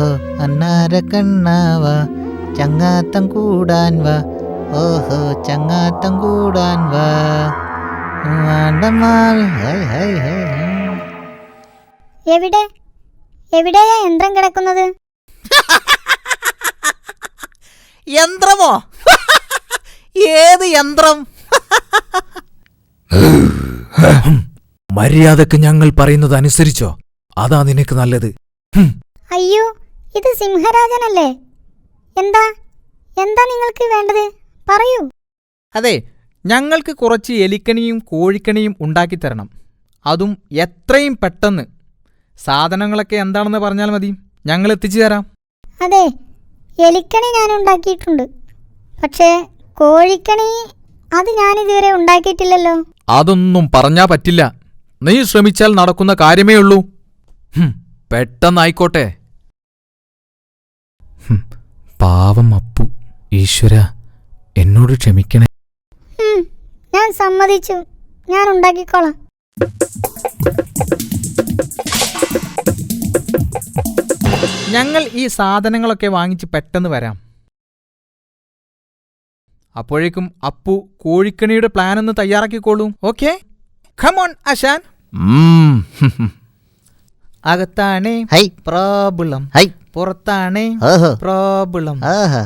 ഓഹോ അന്നാര കണ്ണാവ? ചങ്ങാത്തം കൂടാൻ വാ. ഓഹോ ചങ്ങാത്തം കൂടാൻ വാ. ആണ്ടമാവി ഹൈ ഹൈ ഹൈ ഹൈ. എവിടെ? എവിടെയാ യന്ത്രം കിടക്കുന്നത്? യന്ത്രമോ? ഏത് യന്ത്രം? മര്യാദയ്ക്ക് ഞങ്ങൾ പറയുന്നത് അനുസരിച്ചോ? അതാ നിനക്ക് നല്ലത്. അയ്യോ ഇത് സിംഹരാജനല്ലേ? എന്താ? എന്താ നിങ്ങൾക്ക് വേണ്ടത്? പറയൂ. അതെ ഞങ്ങൾക്ക് കുറച്ച് എലിക്കണിയും കോഴിക്കണിയും ഉണ്ടാക്കിത്തരണം അതും എത്രയും പെട്ടെന്ന്. സാധനങ്ങളൊക്കെ എന്താണെന്ന് പറഞ്ഞാൽ മതി. ഞങ്ങൾ എത്തിച്ചു തരാം. അതെ എലിക്കണി ഞാൻ ഉണ്ടാക്കിയിട്ടുണ്ട്. പക്ഷേ കോഴിക്കണി അത് ഞാനിതുവരെ ഉണ്ടാക്കിയിട്ടില്ലല്ലോ. അതൊന്നും പറഞ്ഞാ പറ്റില്ല. നീ ശ്രമിച്ചാൽ നടക്കുന്ന കാര്യമേ ഉള്ളൂ. പെട്ടെന്നായിക്കോട്ടെ. പാവം അപ്പു. ഈശ്വര എന്നോട് ക്ഷമിക്കണേ. ഞാൻ സമ്മതിച്ചു. ഞാൻ ഉണ്ടാക്കിക്കോളാം. ഞങ്ങൾ ഈ സാധനങ്ങളൊക്കെ വാങ്ങിച്ച് പെട്ടെന്ന് വരാം. അപ്പോഴേക്കും അപ്പു കോഴിക്കണിയുടെ പ്ലാൻ ഒന്ന് തയ്യാറാക്കിക്കോളൂ. ഓക്കെ ഖമോൺ അശാൻ. അകത്താണേ ഹൈ. പ്രോബ്ലം ഹൈ. പുറത്താണേ പ്രോബിളം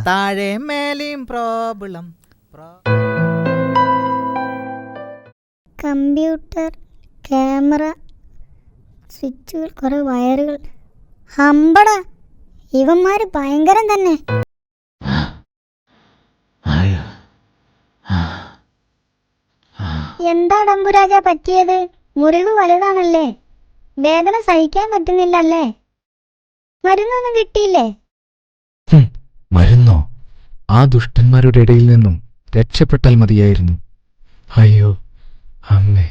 താഴെ മേലെയും പ്രോബിളം കമ്പ്യൂട്ടർ ക്യാമറ സ്വിച്ചുകൾ കുറെ വയറുകൾ. ഹമ്പട ഇവന്മാര് ഭയങ്കരം തന്നെ. എന്താ ഡംബുരാജ പറ്റിയത്? മുറിവ് വലുതാണല്ലേ? വേദന സഹിക്കാൻ പറ്റുന്നില്ലല്ലേ? മരുന്നൊന്നും കിട്ടിയില്ലേ? മരുന്നോ? ആ ദുഷ്ടന്മാരുടെ ഇടയിൽ നിന്നും രക്ഷപ്പെട്ടാൽ മതിയായിരുന്നു. അയ്യോ അമ്മേ.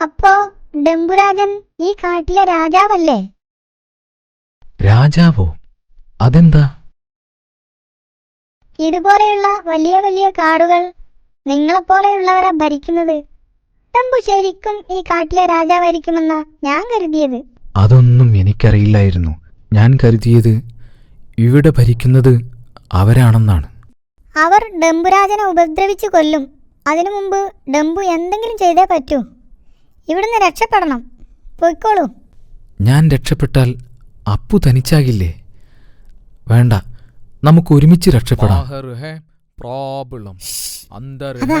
അപ്പോ ഡംബുരാജൻ ഈ കാട്ടിലെ രാജാവല്ലേ? രാജാവോ? അതെന്താ? ഇതുപോലെയുള്ള വലിയ വലിയ കാടുകൾ നിങ്ങളെപ്പോലെയുള്ളവരാ ഭരിക്കുന്നത്. ഡംബു ശരിക്കും ഈ കാട്ടിലെ രാജാവായിരിക്കുമെന്നാ ഞാൻ കരുതിയത്. അതൊന്നും എനിക്കറിയില്ലായിരുന്നു. ഞാൻ കരുതിയത് ഇവിടെ ഭരിക്കുന്നത് അവരാണെന്നാണ്. അവർ ഡംബുരാജനെ ഉപദ്രവിച്ചു കൊല്ലും. അതിനു മുമ്പ് ഡംബു എന്തെങ്കിലും ചെയ്തേ പറ്റൂ. ഇവിടുന്ന് രക്ഷപ്പെടണം. പൊയ്ക്കോളൂ. ഞാൻ രക്ഷപ്പെട്ടാൽ അപ്പു തനിച്ചാകില്ലേ? വേണ്ട നമുക്ക് ഒരുമിച്ച് രക്ഷപ്പെടാം. പ്രോബ്ലം. അന്തർ അതാ.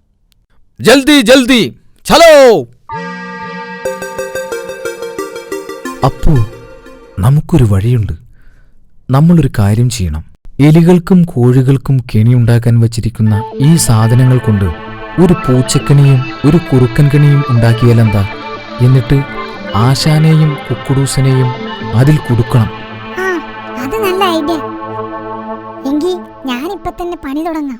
ജൽദി ജൽദി. ചലോ. അപ്പോ നമുക്കൊരു വഴിയുണ്ട്. നമ്മളൊരു കാര്യം ചെയ്യണം. എലികൾക്കും കോഴികൾക്കും കെണിയുണ്ടാക്കാൻ വച്ചിരിക്കുന്ന ഈ സാധനങ്ങൾ കൊണ്ട് ഒരു പൂച്ചക്കണിയും ഒരു കുറുക്കൻ കണിയും ഉണ്ടാക്കിയാലെന്താ എന്നിട്ട് ആശാനെയും കുക്കുടൂസനെയും അതിൽ കുടുക്കണം. ആ അത് നല്ല ഐഡിയ. എങ്കിൽ ഞാനിപ്പോ തന്നെ പണി തുടങ്ങാം.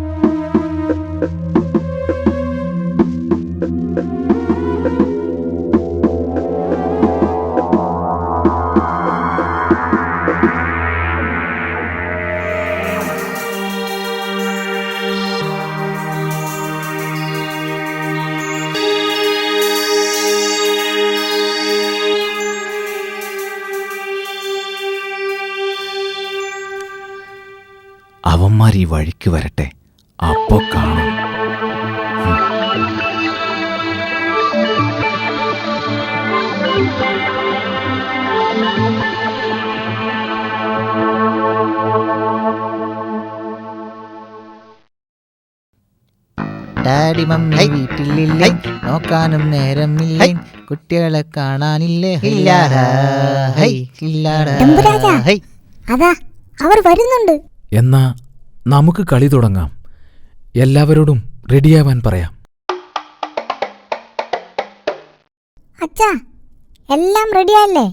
ഈ വഴിക്ക് വരട്ടെ? അപ്പോ കാണാം. Daddy mummy. വീട്ടിലില്ലേ? നോക്കാനും നേരമില്ലേ? കുട്ടികളെ കാണാനില്ലേ? ഇല്ലാടാ. ഹൈ. ഇല്ലാടാ. ഡംബുരാജാ. ഹൈ. അതാ അവർ വരുന്നുണ്ട്. എന്നാ നമുക്ക് കളി തുടങ്ങാം. എല്ലാവരോടും റെഡിയാവാൻ പറയാം. അച്ഛാ എല്ലാം റെഡിയല്ലേ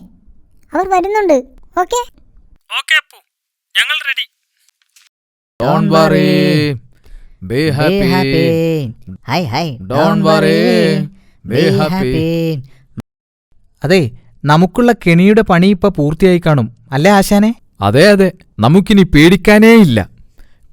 അവർ വരുന്നുണ്ട്. ഓക്കെ? ഓക്കെ അപ്പു. ഞങ്ങൾ ready. Don't worry. Be happy. ഹൈ ഹൈ Don't worry. Be happy. അതെ നമുക്കുള്ള കെണിയുടെ പണി ഇപ്പൊ പൂർത്തിയായി കാണും. അല്ലേ ആശാനെ? അതെ അതെ. നമുക്കിനി പേടിക്കാനേ ഇല്ല.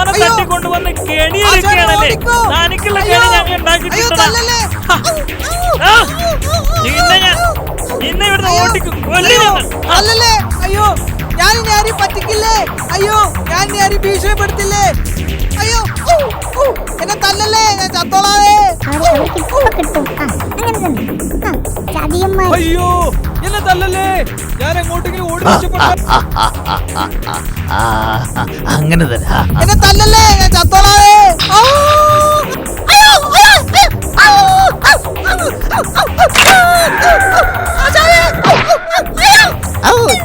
ഓനെ തട്ടിക്കൊണ്ടുവന്ന് കെണിയൊരുക്കുകയാണല്ലേ തനിക്കുള്ള കെണി ഞങ്ങൾ ഉണ്ടാക്കിയിട്ടുണ്ടടാ ആ. നിന്നെ ഞാൻ നിന്നെ ഇവിടുന്ന് ഓട്ടിക്കും കൊല്ലി ഞാൻ. ആ. അല്ലല്ലേ അയ്യോ. ഞാൻ ഇനി ആരെയും പറ്റിക്കില്ലേ? അയ്യോ. ഞാൻ ഇനി ആരെയും ഭീഷണിപ്പെടുത്തില്ലേ? അയ്യോ. എന്നെ തല്ലല്ലേ. ഞാൻ ചത്തോളാവേ. അയ്യോ. എന്നെ തല്ലല്ലേ ഞാൻ എങ്ങോട്ടെങ്കിലും ഓടി അങ്ങനെ തന്നെ എന്നെ തല്ലല്ലേ ഞാൻ ചത്തോളാവേ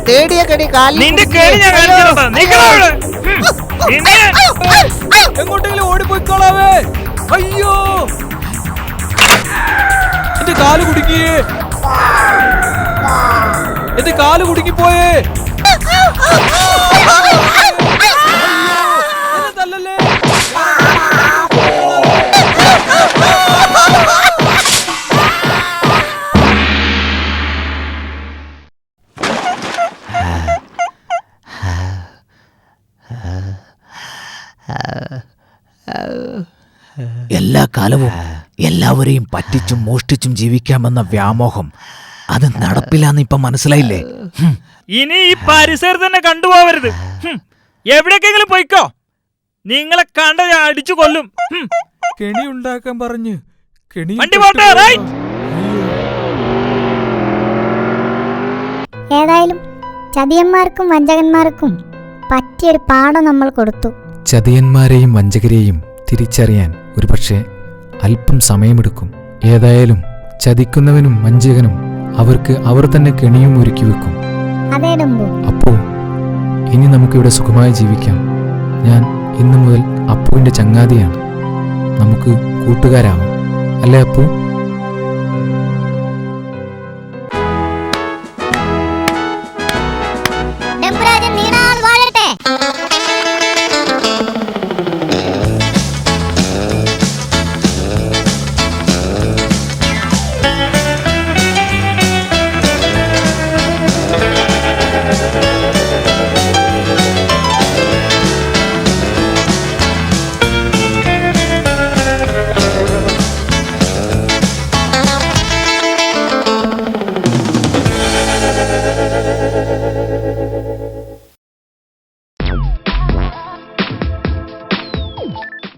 തേടിയ കടി കാലിൽ നിന്റെ കെണി ഞാൻ എങ്ങോട്ടെങ്കിലും ഓടിപ്പോയിക്കോളാവേ അയ്യോ എന്റെ കാൽ കുടുങ്ങിയേ എന്റെ കാൽ കുടുങ്ങിപ്പോയേ. എല്ലാ കാലവും എല്ലാവരെയും പറ്റിച്ചും മോഷ്ടിച്ചും ജീവിക്കാമെന്ന വ്യാമോഹം അത് നടപ്പിലാന്ന് ഇപ്പൊ മനസ്സിലായില്ലേ? ഇനി ഈ പരിസരത്ത് തന്നെ കണ്ടുപോവരുത്. ഹും. എവിടേക്കെങ്കിലും പോയിക്കോ. നിങ്ങളെ കണ്ട ഞാൻ അടിച്ചു കൊല്ലും. ഹും. കെണി ഉണ്ടാക്കാൻ പറഞ്ഞ് കെണി വണ്ടി പോട്ടെ, റൈറ്റ്. ഏതായാലും ചതിയന്മാർക്കും വഞ്ചകന്മാർക്കും പറ്റിയൊരു പാഠം നമ്മൾ കൊടുത്തു. ചതിയന്മാരെയും വഞ്ചകരെയും തിരിച്ചറിയാൻ ഒരുപക്ഷെ അല്പം സമയമെടുക്കും. ഏതായാലും ചതിക്കുന്നവനും വഞ്ചകനും അവർക്ക് അവർ തന്നെ കെണിയും ഒരുക്കി വെക്കും. അപ്പോ ഇനി നമുക്കിവിടെ സുഖമായി ജീവിക്കാം. ഞാൻ ഇന്നു മുതൽ അപ്പുവിന്റെ ചങ്ങാതിയാണ്. നമുക്ക് കൂട്ടുകാരാവാം. അല്ലേ അപ്പു?